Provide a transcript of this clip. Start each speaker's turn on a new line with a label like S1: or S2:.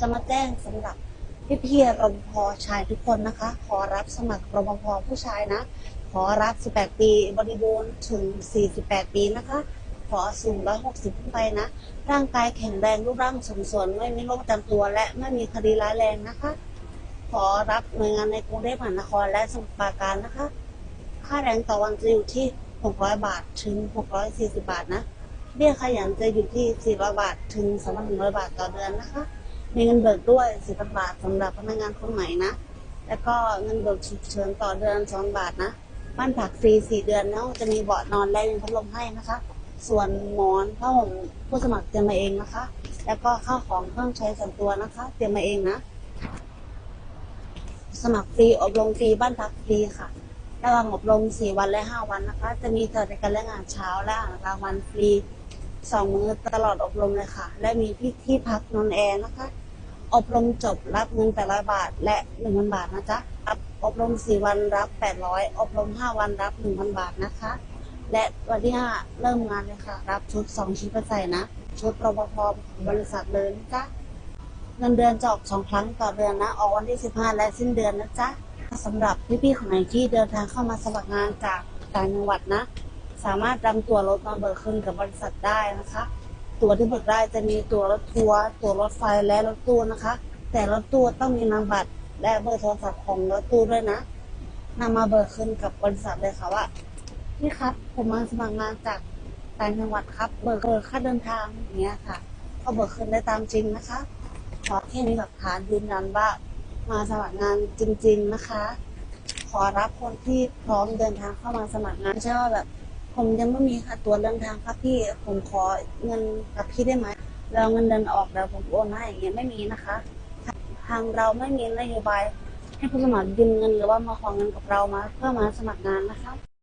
S1: จะมาแจ้งสำหรับพี่พี่รปภชายทุกคนนะคะ ขอรับสมัครรปภผู้ชายนะ ขอรับ 18 ปีบริบูรณ์ถึง 48 ปีนะคะ ขอสูง 160 ขึ้นไปนะ ร่างกายแข็งแรงรูปร่างสมส่วนไม่มีโรคประจำตัวและไม่มีคดีร้ายแรงนะคะ ขอรับหน่วยงานในกรุงเทพมหานครและสมุทรปราการนะคะ ค่าแรงต่อวันจะอยู่ที่ 600 บาทถึง 640 บาทนะเบี้ยขยันจะอยู่ที่ 400 บาทถึง2,100 บาทต่อเดือนนะคะ มีเงินเบิกด้วย4,000บาทสำหรับพนักงานคนใหม่นะ แล้วก็เงินเบิกฉุกเฉินต่อเดือน2บาทนะบ้านผักฟรี4เดือนแล้วจะมีเบาะนอนและมีพัดลมให้นะคะ ส่วนหมอนผ้าห่มผู้สมัครเตรียมมาเองนะคะ แล้วก็ข้าวของเครื่องใช้ส่วนตัวนะคะ เตรียมมาเองนะ สมัครฟรีอบรมฟรีบ้านพักฟรีค่ะระหว่างอบรม4วันและ5วันนะคะ จะมีสวัสดิการและงานเช้าและอาหารกลางวันฟรี2มื้อตลอดอบรมเลยค่ะ และมีที่ที่พักนอนแอร์นะคะ อบรมจบรับเงิน800 บาท และ1,000 บาทนะจ๊ะรับอบรม 4 วันรับ 800 อบรม 5 วันรับ 1,000 บาทนะคะ และวันที่ 5 เริ่มงานเลยค่ะ รับชุด 2ชุดไปใส่นะ ชุดรปภของบริษัทเลยนะจ๊ะเงินเดือนจะออกสองครั้งต่อเดือนนะ ออกวันที่ 15 และสิ้นเดือนนะจ๊ะสำหรับพี่ๆคนไหนที่เดินทางเข้ามาสมัครงานจากต่างจังหวัดนะ สามารถนำตัวรถมาเบิกคืนกับบริษัทได้นะคะ ตั๋วที่เบิกได้จะมีตั๋วรถทัวร์ตั๋วรถไฟและรถตู้นะคะ แต่รถตู้ต้องมีนามบัตรและเบอร์โทรศัพท์ของรถตู้ด้วยนะนำมาเบิกคืนกับบริษัทเลยค่ะว่าพี่ครับ ผมมาสมัครงานจากต่างจังหวัดครับ เบิกเบิกค่าเดินทางอย่างเงี้ยค่ะก็เบิกคืนได้ตามจริงนะคะ ขอแค่มีหลักฐานยืนยันว่ามาสมัครงานจริง ๆนะคะ ขอรับคนที่พร้อมเดินทางเข้ามาสมัครงานไม่ใช่ว่าแบบ ผมยังไม่มีค่าตัวเดินทางครับพี่ผมขอเงินกับพี่ได้ไหมเราเงินเดือนออกแล้วผมโอนให้อย่างเงี้ยไม่มีนะคะ ทางเราไม่มีนโยบายให้ผู้สมัครยืมเงินหรือว่ามาขอเงินกับเรามา เพื่อมาสมัครงานนะคะ